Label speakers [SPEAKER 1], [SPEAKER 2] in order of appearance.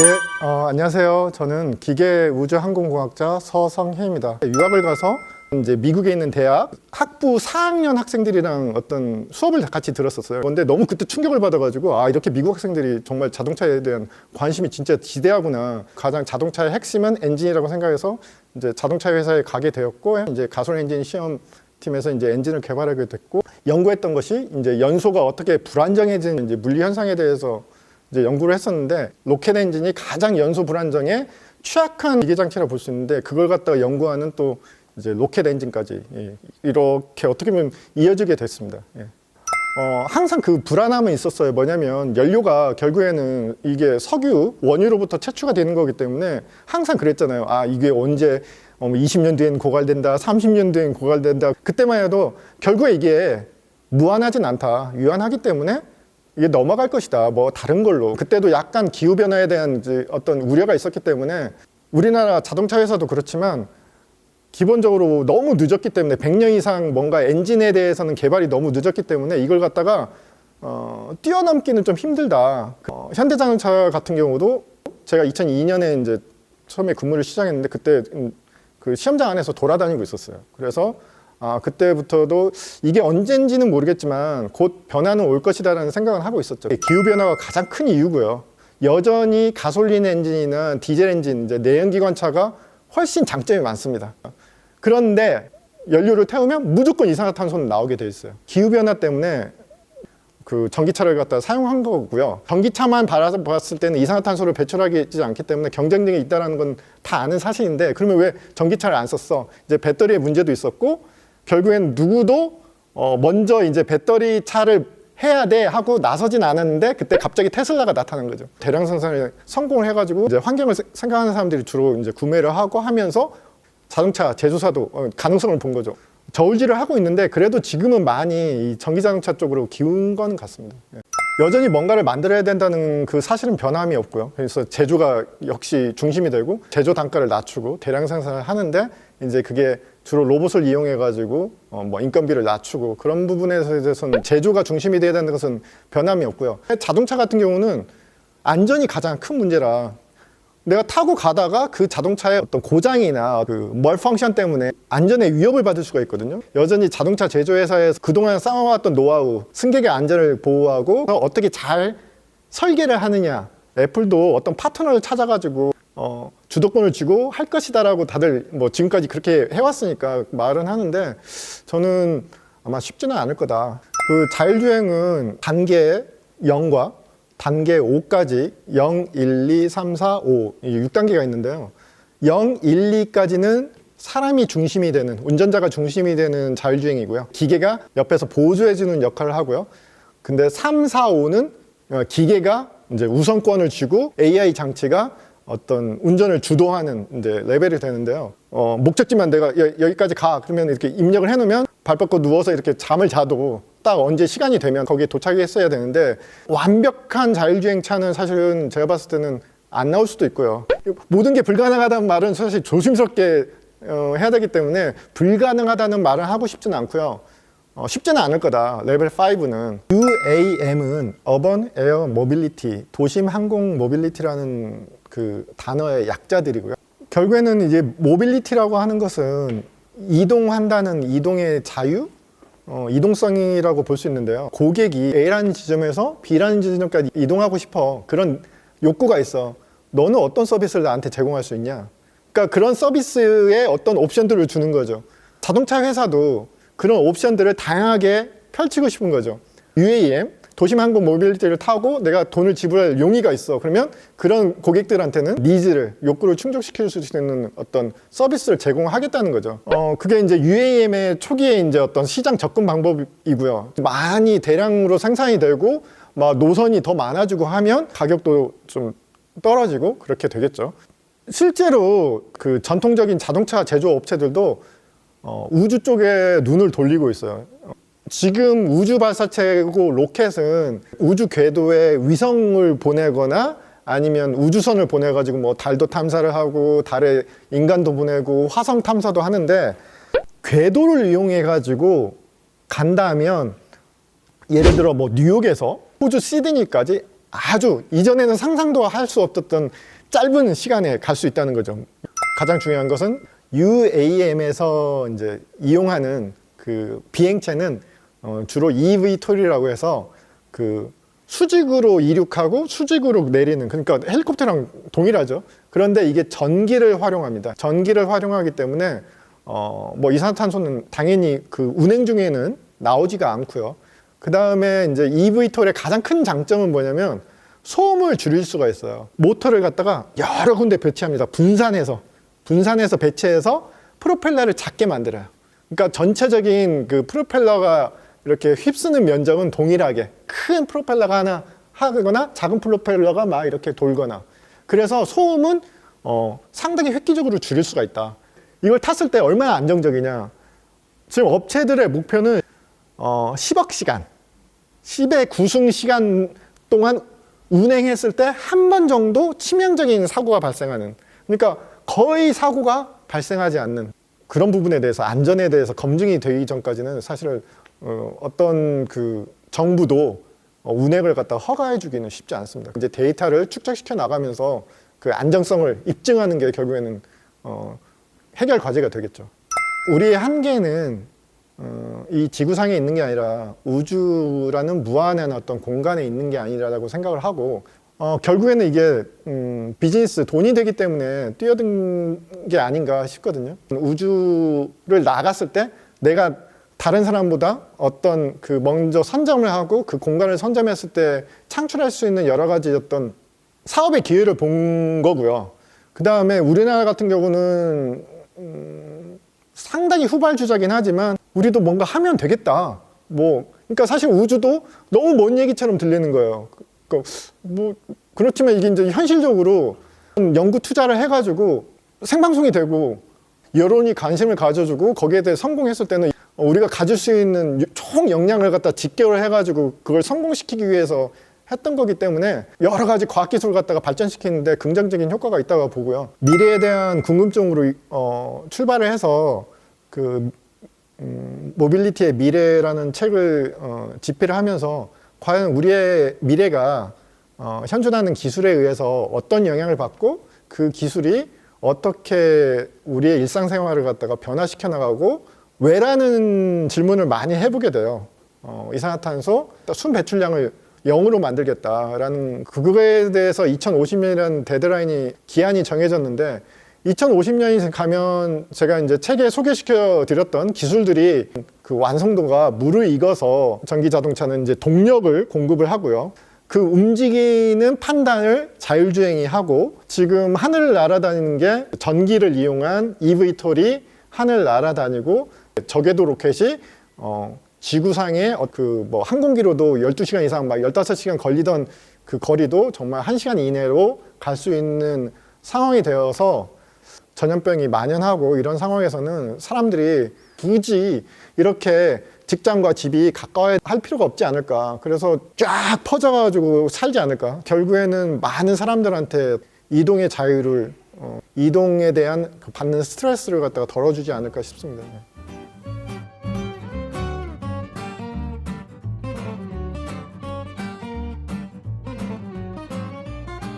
[SPEAKER 1] 예, 어, 안녕하세요. 저는 기계 우주항공공학자 서성혜입니다. 유학을 가서 이제 미국에 있는 대학 학부 4학년 학생들이랑 어떤 수업을 같이 들었었어요. 근데 너무 그때 충격을 받아가지고 아 이렇게 미국 학생들이 정말 자동차에 대한 관심이 진짜 지대하구나. 가장 자동차의 핵심은 엔진이라고 생각해서 이제 자동차 회사에 가게 되었고 이제 가솔 엔진 시험 팀에서 이제 엔진을 개발하게 됐고 연구했던 것이 이제 연소가 어떻게 불안정해지는 이제 물리 현상에 대해서 이제 연구를 했었는데 로켓 엔진이 가장 연소 불안정에 취약한 기계 장치라 볼 수 있는데 그걸 갖다가 연구하는 또 이제 로켓 엔진까지 예, 이렇게 어떻게 보면 이어지게 됐습니다. 예. 어, 항상 그 불안함은 있었어요. 뭐냐면 연료가 결국에는 이게 석유, 원유로부터 채취가 되는 거기 때문에 항상 그랬잖아요. 아, 이게 언제 어, 20년 뒤엔 고갈된다, 30년 뒤엔 고갈된다. 그때만 해도 결국에 이게 무한하진 않다. 유한하기 때문에 이게 넘어갈 것이다. 뭐 다른 걸로. 그때도 약간 기후 변화에 대한 이제 어떤 우려가 있었기 때문에 우리나라 자동차 회사도 그렇지만 기본적으로 너무 늦었기 때문에 100년 이상 뭔가 엔진에 대해서는 개발이 너무 늦었기 때문에 이걸 갖다가 어, 뛰어넘기는 좀 힘들다. 어, 현대자동차 같은 경우도 제가 2002년에 이제 처음에 근무를 시작했는데 그때 음, 그 시험장 안에서 돌아다니고 있었어요. 그래서 아, 그때부터도 이게 언젠지는 모르겠지만 곧 변화는 올 것이다라는 생각을 하고 있었죠. 기후 변화가 가장 큰 이유고요. 여전히 가솔린 엔진이나 디젤 엔진, 이제 내연기관차가 훨씬 장점이 많습니다. 그런데 연료를 태우면 무조건 이산화탄소는 나오게 돼 있어요. 기후 변화 때문에 그 전기차를 갖다 사용한 거고요. 전기차만 바라서 봤을 때는 이산화탄소를 배출하지 않기 때문에 경쟁력이 있다는 건 다 아는 사실인데 그러면 왜 전기차를 안 썼어? 이제 배터리의 문제도 있었고 결국엔 누구도 어 먼저 이제 배터리 차를 해야 돼 하고 나서진 않았는데 그때 갑자기 테슬라가 나타난 거죠. 대량 생산에 성공을 해가지고 이제 환경을 세- 생각하는 사람들이 주로 이제 구매를 하고 하면서 자동차 제조사도 어, 가능성을 본 거죠. 저울질을 하고 있는데 그래도 지금은 많이 이 전기 자동차 쪽으로 기운 건 같습니다. 예. 여전히 뭔가를 만들어야 된다는 그 사실은 변함이 없고요. 그래서 제조가 역시 중심이 되고 제조 단가를 낮추고 대량 생산을 하는데 이제 그게 주로 로봇을 이용해 가지고 어, 뭐 인건비를 낮추고 그런 부분에 대해서는 제조가 중심이 돼야 되는 것은 변함이 없고요. 자동차 같은 경우는 안전이 가장 큰 문제라 내가 타고 가다가 그 자동차의 어떤 고장이나 그 멀펑션 때문에 안전에 위협을 받을 수가 있거든요. 여전히 자동차 제조회사에서 그동안 쌓아왔던 노하우, 승객의 안전을 보호하고 어떻게 잘 설계를 하느냐. 애플도 어떤 파트너를 찾아가지고 어, 주도권을 쥐고 할 것이다라고 다들 뭐 지금까지 그렇게 해왔으니까 말은 하는데 저는 아마 쉽지는 않을 거다. 그 자율주행은 단계 0과 단계 5까지 0, 1, 2, 3, 4, 5 이게 6단계가 있는데요. 0, 1, 2까지는 사람이 중심이 되는 운전자가 중심이 되는 자율주행이고요. 기계가 옆에서 보조해주는 역할을 하고요. 근데 3, 4, 5는 어, 기계가 이제 우선권을 쥐고 AI 장치가 어떤 운전을 주도하는 이제 레벨이 되는데요. 어, 목적지만 내가 여, 여기까지 가 그러면 이렇게 입력을 해놓으면 발 뻗고 누워서 이렇게 잠을 자도 딱 언제 시간이 되면 거기에 도착했어야 되는데 완벽한 자율주행차는 사실은 제가 봤을 때는 안 나올 수도 있고요. 모든 게 불가능하다는 말은 사실 조심스럽게 어, 해야 되기 때문에 불가능하다는 말을 하고 싶지는 않고요. 어, 쉽지는 않을 거다. 레벨 5는 UAM은 Urban Air Mobility, 도심 항공 모빌리티라는 그 단어의 약자들이고요. 결국에는 이제 모빌리티라고 하는 것은 이동한다는 이동의 자유, 어, 이동성이라고 볼 수 있는데요. 고객이 A라는 지점에서 B라는 지점까지 이동하고 싶어. 그런 욕구가 있어. 너는 어떤 서비스를 나한테 제공할 수 있냐? 그러니까 그런 서비스에 어떤 옵션들을 주는 거죠. 자동차 회사도 그런 옵션들을 다양하게 펼치고 싶은 거죠. UAM, 도심 항공 모빌리티를 타고 내가 돈을 지불할 용의가 있어. 그러면 그런 고객들한테는 니즈를, 욕구를 충족시킬 수 있는 어떤 서비스를 제공하겠다는 거죠. 어, 그게 이제 UAM의 초기에 이제 어떤 시장 접근 방법이고요. 많이 대량으로 생산이 되고 막 노선이 더 많아지고 하면 가격도 좀 떨어지고 그렇게 되겠죠. 실제로 그 전통적인 자동차 제조 업체들도 어, 우주 쪽에 눈을 돌리고 있어요. 어, 지금 우주 발사체고 로켓은 우주 궤도에 위성을 보내거나 아니면 우주선을 보내가지고 뭐 달도 탐사를 하고 달에 인간도 보내고 화성 탐사도 하는데 궤도를 이용해가지고 간다면 예를 들어 뭐 뉴욕에서 호주 시드니까지 아주 이전에는 상상도 할 수 없었던 짧은 시간에 갈 수 있다는 거죠. 가장 중요한 것은 UAM에서 이제 이용하는 그 비행체는 어, 주로 eVTOL이라고 해서 그 수직으로 이륙하고 수직으로 내리는 그러니까 헬리콥터랑 동일하죠. 그런데 이게 전기를 활용합니다. 전기를 활용하기 때문에 어, 뭐 이산화탄소는 당연히 그 운행 중에는 나오지가 않고요. 그 다음에 이제 eVTOL의 가장 큰 장점은 뭐냐면 소음을 줄일 수가 있어요. 모터를 갖다가 여러 군데 배치합니다. 분산해서 분산해서 배치해서 프로펠러를 작게 만들어요. 그러니까 전체적인 그 프로펠러가 이렇게 휩쓰는 면적은 동일하게 큰 프로펠러가 하나 하거나 작은 프로펠러가 막 이렇게 돌거나 그래서 소음은 어, 상당히 획기적으로 줄일 수가 있다. 이걸 탔을 때 얼마나 안정적이냐. 지금 업체들의 목표는 어, 10억 시간, 10의 구승 시간 동안 운행했을 때 한 번 정도 치명적인 사고가 발생하는. 그러니까 거의 사고가 발생하지 않는 그런 부분에 대해서 안전에 대해서 검증이 되기 전까지는 사실 어, 어떤 그 정부도 어, 운행을 갖다 허가해주기는 쉽지 않습니다. 이제 데이터를 축적시켜 나가면서 그 안정성을 입증하는 게 결국에는 어, 해결 과제가 되겠죠. 우리의 한계는 어, 이 지구상에 있는 게 아니라 우주라는 무한한 어떤 공간에 있는 게 아니라고 생각을 하고 어, 결국에는 이게 음, 비즈니스 돈이 되기 때문에 뛰어든 게 아닌가 싶거든요. 우주를 나갔을 때 내가 다른 사람보다 어떤 그 먼저 선점을 하고 그 공간을 선점했을 때 창출할 수 있는 여러 가지 어떤 사업의 기회를 본 거고요. 그 다음에 우리나라 같은 경우는 음, 상당히 후발주자긴 하지만 우리도 뭔가 하면 되겠다. 뭐 그러니까 사실 우주도 너무 먼 얘기처럼 들리는 거예요. 그러니까 뭐 그렇지만 이게 이제 현실적으로 연구 투자를 해가지고 생방송이 되고 여론이 관심을 가져주고 거기에 대해 성공했을 때는 우리가 가질 수 있는 총 역량을 갖다 집결을 해가지고 그걸 성공시키기 위해서 했던 거기 때문에 여러 가지 과학기술을 갖다가 발전시키는데 긍정적인 효과가 있다고 보고요. 미래에 대한 궁금증으로 어, 출발을 해서 그 음, 모빌리티의 미래라는 책을 어, 집필을 하면서 과연 우리의 미래가 어, 현존하는 기술에 의해서 어떤 영향을 받고 그 기술이 어떻게 우리의 일상생활을 갖다가 변화시켜 나가고 왜라는 질문을 많이 해보게 돼요. 어, 이산화탄소 순 배출량을 0으로 만들겠다라는 그거에 대해서 2050년이라는 데드라인이 기한이 정해졌는데 2050년이 가면 제가 이제 책에 소개시켜 드렸던 기술들이 그 완성도가 물을 익어서 전기 자동차는 이제 동력을 공급을 하고요. 그 움직이는 판단을 자율주행이 하고 지금 하늘을 날아다니는 게 전기를 이용한 EV톨이 하늘 날아다니고 저궤도 로켓이 어 지구상의 그 뭐 항공기로도 12시간 이상 막 15시간 걸리던 그 거리도 정말 1시간 이내로 갈 수 있는 상황이 되어서 전염병이 만연하고 이런 상황에서는 사람들이 굳이 이렇게 직장과 집이 가까워야 할 필요가 없지 않을까. 그래서 쫙 퍼져가지고 살지 않을까. 결국에는 많은 사람들한테 이동의 자유를, 어, 이동에 대한 그 받는 스트레스를 갖다가 덜어주지 않을까 싶습니다.